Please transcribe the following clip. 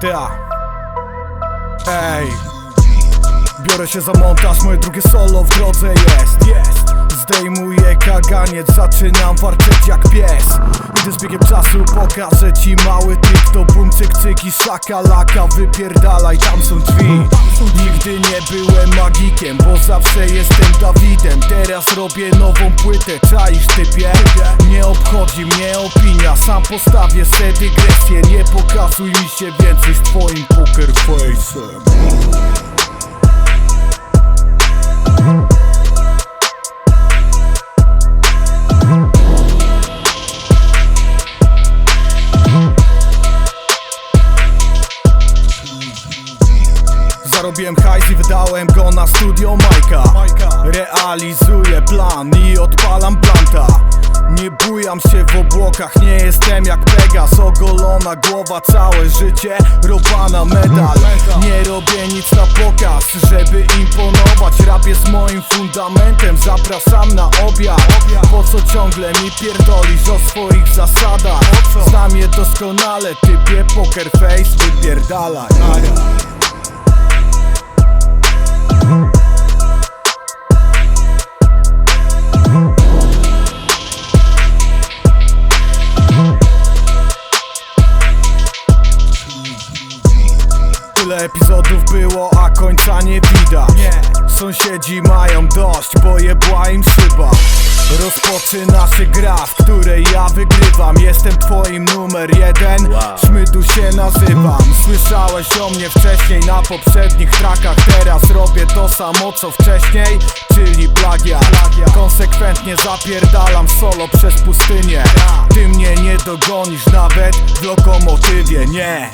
Ta. Ej. Biorę się za montaż, moje drugie solo w drodze jest Jest Zdejmuję kaganiec, zaczynam warczeć jak pies Z biegiem czasu, pokażę ci mały trik To bum, cyk, cyk i szaka, laka Wypierdalaj, tam są drzwi. Nigdy nie byłem magikiem, bo zawsze jestem Dawidem. Teraz robię nową płytę, czaisz typie? Nie obchodzi mnie opinia, sam postawię se dygresję Nie pokazuj mi się więcej z twoim poker face'em Zarobiłem hajs i wydałem go na studio Majka. Realizuję plan i odpalam planta Nie bujam się w obłokach, nie jestem jak Pegas. Ogolona głowa, całe życie, robana medal. Nie robię nic na pokaz, żeby imponować. Rap jest moim fundamentem, zapraszam na obiad. Po co ciągle mi pierdolisz o swoich zasadach? Znam je doskonale, typie poker face, wypierdalaj Tyle epizodów było, a końca nie widać. Sąsiedzi mają dość, bo jebła im szyba. Rozpoczyna się gra, w której ja wygrywam. Jestem twoim numer jeden, Szmydu się nazywam. Słyszałeś o mnie wcześniej na poprzednich trakach. Teraz robię to samo co wcześniej, czyli plagiat. Konsekwentnie zapierdalam solo przez pustynię. Ty mnie nie dogonisz nawet w lokomotywie, nie